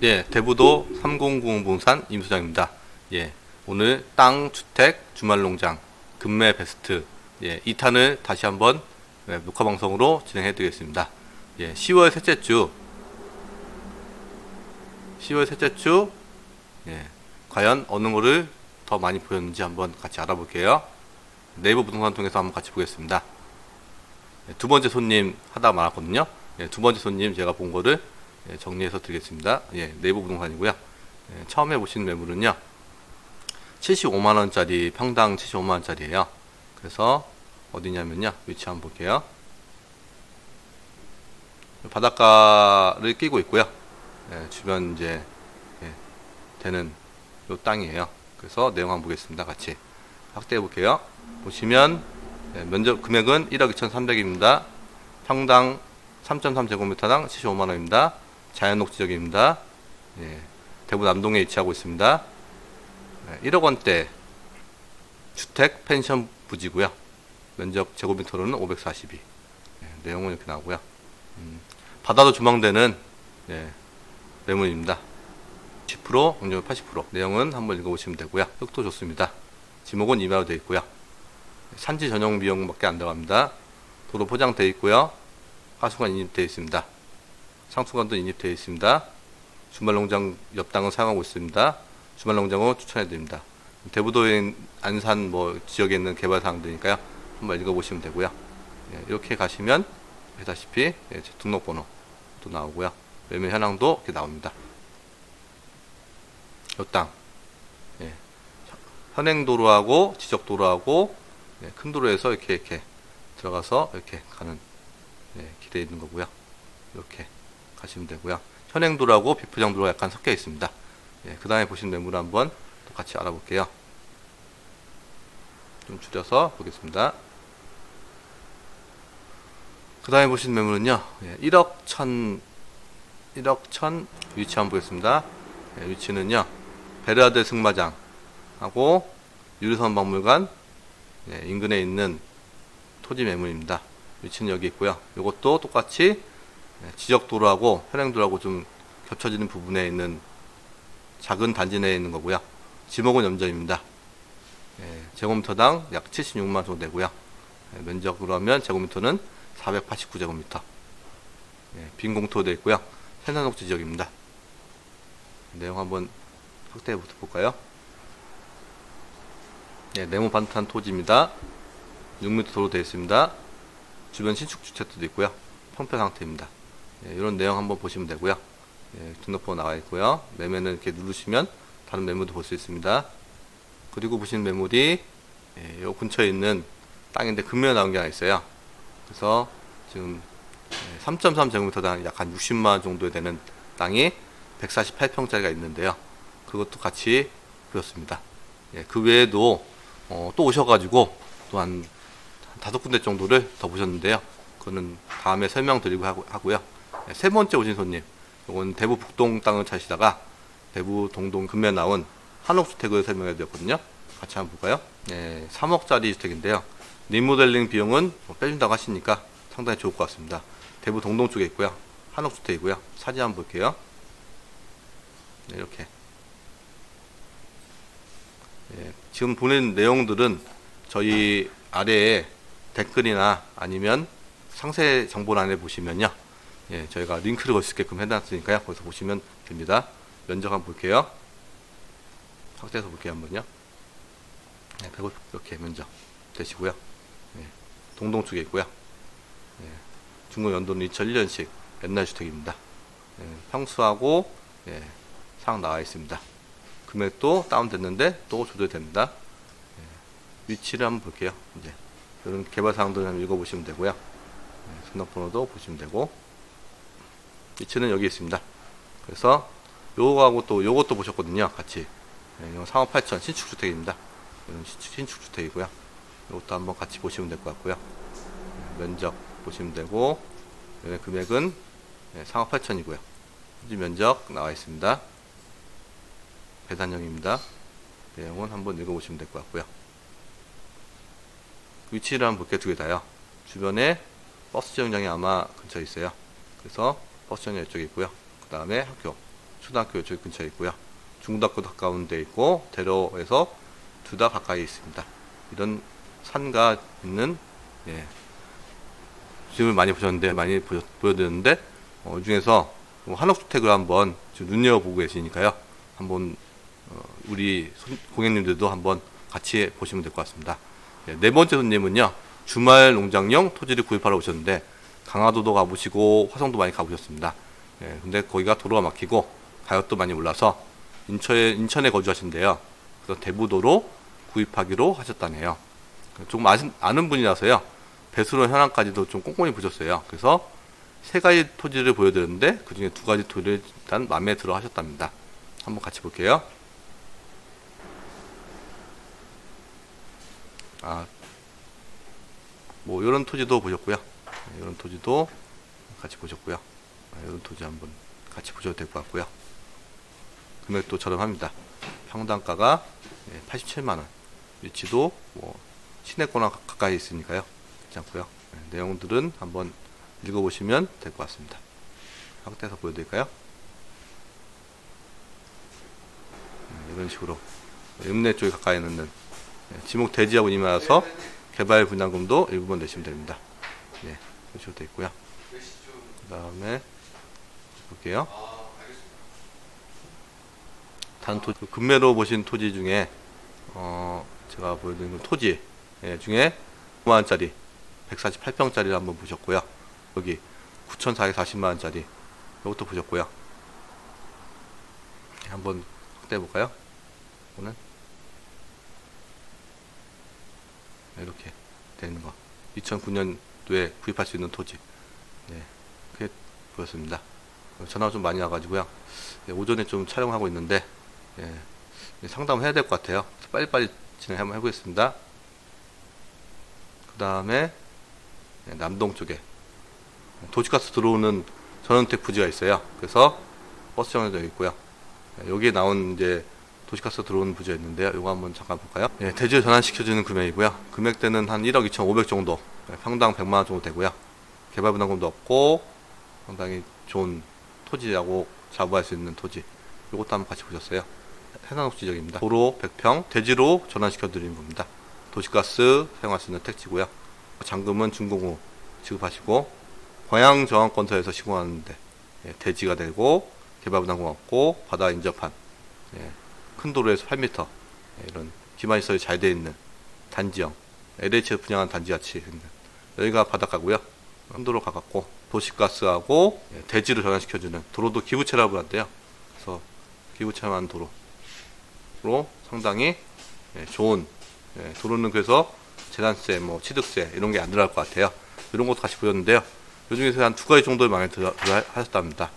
예, 대부도 3090 부동산 임수장입니다. 예, 오늘 땅, 주택, 주말 농장, 금매 베스트 예, 2탄을 다시 한번 예, 녹화 방송으로 진행해 드리겠습니다. 예, 10월 셋째 주 10월 셋째 주 예, 과연 어느 거를 더 많이 보였는지 한번 같이 알아볼게요. 네이버 부동산 통해서 한번 같이 보겠습니다. 예, 두 번째 손님 하다 말았거든요. 예, 두 번째 손님 제가 본 거를 예, 정리해서 드리겠습니다. 예, 네이버 부동산이고요. 예, 처음에 보신 매물은요. 75만 원짜리 평당 75만 원짜리예요. 그래서 어디냐면요. 위치 한번 볼게요. 바닷가를 끼고 있고요. 예, 주변 이제 예, 되는 요 땅이에요. 그래서 내용 한번 보겠습니다. 같이 확대해 볼게요. 보시면 예, 면적 금액은 1억 2,300입니다. 평당 3.3제곱미터당 75만 원입니다. 자연 녹 지역입니다. 예, 대구 남동에 위치하고 있습니다. 예, 1억 원대 주택 펜션 부지고요. 면적 제곱미터로는 542. 예, 내용은 이렇게 나오고요. 음, 바다도 조망되는 예, 매물입니다. 10% 공정률 80% 내용은 한번 읽어보시면 되고요. 흙도 좋습니다. 지목은 이마로 되어 있고요. 산지 전용 비용밖에 안 들어갑니다. 도로 포장되어 있고요. 하수관 인입되어 있습니다. 상수관도 인입되어 있습니다. 주말농장 옆당은 사용하고 있습니다. 주말농장은 추천해 드립니다. 대부도인 안산 뭐 지역에 있는 개발 사항들이니까요. 한번 읽어보시면 되고요. 예, 이렇게 가시면 보다시피 예, 제 등록번호 또 나오고요. 매매 현황도 이렇게 나옵니다. 요 땅. 예. 현행 도로하고 지적 도로하고 예, 큰 도로에서 이렇게 이렇게 들어가서 이렇게 가는 예, 길에 있는 거고요. 이렇게 가시면 되고요. 현행도로하고 비포장도로가 약간 섞여 있습니다. 예, 그 다음에 보신 매물 한번 또 같이 알아볼게요. 좀 줄여서 보겠습니다. 그 다음에 보신 매물은요, 예, 1억 1000, 1억 1000 위치 한번 보겠습니다. 예, 위치는요, 베르아드 승마장하고 유리선 박물관 예, 인근에 있는 토지 매물입니다. 위치는 여기 있고요. 이것도 똑같이 예, 지적도로하고 현행도로하고 좀 겹쳐지는 부분에 있는 작은 단지 내에 있는 거고요. 지목은 염전입니다. 예, 제곱미터당 약 76만 정도 되고요. 예, 면적으로 하면 제곱미터는 489제곱미터. 예, 빈 공토 되어 있고요. 생산녹지 지역입니다. 내용 한번 확대해 볼까요? 네, 네모 반탄 토지입니다. 6m 도로 되어 있습니다. 주변 신축 주택도 있고요. 평평 상태입니다. 예, 이런 내용 한번 보시면 되고요. 예, 등록번호 나와 있고요. 매매는 이렇게 누르시면 다른 매물도 볼 수 있습니다. 그리고 보시는 매물이 예, 요 근처에 있는 땅인데 금매가 나온 게 하나 있어요. 그래서 지금 3.3제곱미터당 약 한 60만 원 정도 되는 땅이 148평짜리가 있는데요. 그것도 같이 보였습니다. 예, 그 외에도 어, 또 오셔가지고 또한 다섯 군데 정도를 더 보셨는데요. 그거는 다음에 설명드리고 하고, 하고요. 예, 세 번째 오신 손님, 이건 대부 북동 땅을 찾으시다가 대부 동동 금매 나온 한옥주택을 설명해 드렸거든요. 같이 한번 볼까요? 예, 3억짜리 주택인데요. 리모델링 비용은 뭐 빼준다고 하시니까 상당히 좋을 것 같습니다. 대부 동동 쪽에 있고요. 한옥주택이고요. 사진 한번 볼게요. 네, 이렇게. 예, 지금 보낸 내용들은 저희 아래에 댓글이나 아니면 상세 정보란에 보시면요. 예, 저희가 링크를 걸 수 있게끔 해놨으니까요. 거기서 보시면 됩니다. 면적 한번 볼게요. 확대해서 볼게요. 한번요. 네, 150 이렇게 면적 되시고요. 예, 동동 쪽에 있고요. 예, 중국 연도는 2001년식 옛날 주택입니다. 예, 평수하고 예, 상 나와 있습니다. 금액도 다운됐는데 또 조절됩니다. 예, 위치를 한번 볼게요. 이제 이런 개발 사항들을 한번 읽어보시면 되고요. 예, 등록번호도 보시면 되고 위치는 여기 있습니다. 그래서 요거하고 또 요것도 보셨거든요. 같이 예, 이거 3억 8천 신축 주택입니다. 이런 신축, 신축 주택이고요. 이것도 한번 같이 보시면 될 것 같고요. 예, 면적 보시면 되고 얘네 금액은 예, 3억 8천이고요. 현지 면적 나와 있습니다. 배산형입니다. 내용은 한번 읽어보시면 될 것 같고요. 위치를 한번 볼게요. 두 개 다요. 주변에 버스 정장이 아마 근처에 있어요. 그래서 버스 정장 이쪽에 있고요. 그 다음에 학교 초등학교 저희 근처에 있고요. 중고등학교도 가까운 데 있고 대로에서 둘 다 가까이 있습니다. 이런 산가 있는 예, 집을 많이 보셨는데 많이 보여, 보여드렸는데 어, 이 중에서 뭐 한옥주택을 한번 지금 눈여보고 계시니까요. 한번 어, 우리 손- 고객님들도 한번 같이 보시면 될 것 같습니다. 예, 네 번째 손님은요. 주말 농장용 토지를 구입하러 오셨는데 강화도도 가보시고 화성도 많이 가보셨습니다. 예, 근데 거기가 도로가 막히고 가격도 많이 올라서 인천에 인천에 거주하신대요. 그래서 대부도로 구입하기로 하셨다네요. 조금 아신, 아는 분이라서요. 배수로 현황까지도 좀 꼼꼼히 보셨어요. 그래서 세 가지 토지를 보여드렸는데 그 중에 두 가지 토지를 일단 마음에 들어 하셨답니다. 한번 같이 볼게요. 아, 뭐 이런 토지도 보셨고요. 이런 토지도 같이 보셨고요. 이런 토지 한번 같이 보셔도 될 것 같고요. 금액도 저렴합니다. 평당가가 87만 원. 위치도 뭐 시내권과 가- 가까이 있으니까요. 괜찮고요. 네, 내용들은 한번 읽어보시면 될 것 같습니다. 확대해서 보여드릴까요? 네, 이런 식으로 읍내 쪽에 가까이 있는 네, 지목 대지하고 임하여서 개발 분양금도 일부분 내시면 됩니다. 네, 식으로 되어 있고요. 그 다음에 볼게요. 단 토, 그 금매로 보신 토지 중에 어, 제가 보여드린 그 토지 예, 중에 5만 원짜리 148평짜리를 한번 보셨고요. 여기 9,440만 원짜리 이것도 보셨고요. 예, 한번 확대해 볼까요? 이거는 네, 이렇게 되는 거. 2009년도 에 구입할 수 있는 토지. 네, 그게 보였습니다. 전화가 좀 많이 와가지고요. 예, 오전에 좀 촬영하고 있는데 예, 예, 상담을 해야 될 것 같아요. 빨리빨리 진행 한번 해보겠습니다. 그 다음에 예, 남동 쪽에 도시가스 들어오는 전원택 부지가 있어요. 그래서 버스 여기 있고요. 예, 여기에 나온 이제 도시가스 들어오는 부지가 있는데요. 이거 한번 잠깐 볼까요? 예, 대지를 전환시켜주는 금액이고요. 금액대는 한 1억 2,500 정도, 예, 평당 100만 원 정도 되고요. 개발 분담금도 없고 상당히 좋은 토지라고 자부할 수 있는 토지. 이것도 한번 같이 보셨어요. 해상독 지역입니다. 도로 100평 대지로 전환시켜 드리는 겁니다. 도시가스 사용할 수 있는 택지고요. 잔금은 중공후 지급하시고 광양 저항권터에서 시공하는데 예, 대지가 되고 개발 분담금 없고 바다 인접한 예, 큰 도로에서 8m 예, 이런 기반 시설이 잘 되어 있는 단지형 LH에서 분양한 단지같이 있는 여기가 바닷가고요. 한도로 가깝고 도시가스하고 예, 대지를 전환시켜주는 도로도 기부채라고 한대요. 그래서 기부채만 도로로 상당히 예, 좋은 예, 도로는 그래서 재산세, 뭐 취득세 이런 게 안 들어갈 것 같아요. 이런 것도 같이 보였는데요. 이 중에서 한 두 가지 정도를 많이 들어, 하셨답니다.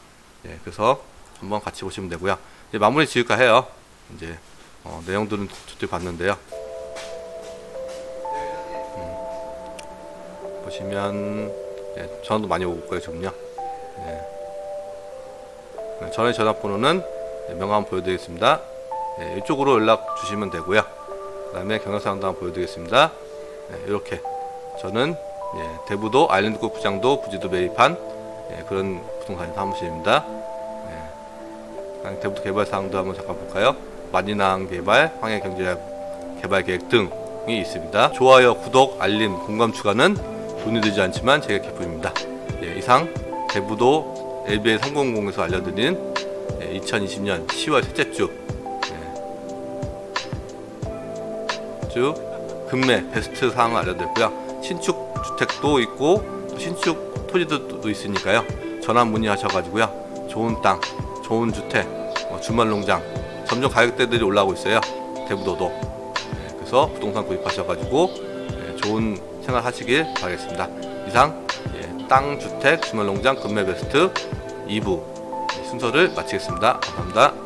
예, 그래서 한번 같이 보시면 되고요. 이제 마무리 지을까 해요. 이제 어, 내용들은 저쪽에 봤는데요. 음, 보시면 예, 전화도 많이 오고 있고요, 지금요. 예. 네, 전화 전화번호는 예, 명함 보여드리겠습니다. 예, 이쪽으로 연락 주시면 되고요. 그 다음에 한번 보여드리겠습니다. 예, 이렇게 저는 예, 대부도 아일랜드국 부장도 부지도 매입한 예, 그런 부동산 사무실입니다. 예, 대부도 개발 사항도 한번 잠깐 볼까요? 만리낭 개발, 황해 경제 개발 계획 등이 있습니다. 좋아요, 구독, 알림, 공감 추가는 돈이 들지 않지만 제가 기쁨입니다. 예, 이상 대부도 LBA 300에서 알려드린 예, 2020년 10월 셋째 주 예, 쭉 금매 베스트 사항을 알려드렸고요. 신축 주택도 있고 또 신축 토지도 또 있으니까요. 전화 문의하셔가지고요. 좋은 땅, 좋은 주택, 뭐 주말 농장 점점 가격대들이 올라오고 있어요. 대부도도. 예, 그래서 부동산 구입하셔가지고 예, 좋은 생활 하시길 바라겠습니다. 이상 예, 땅, 주택, 주말 농장, 금매 베스트 2부 순서를 마치겠습니다. 감사합니다.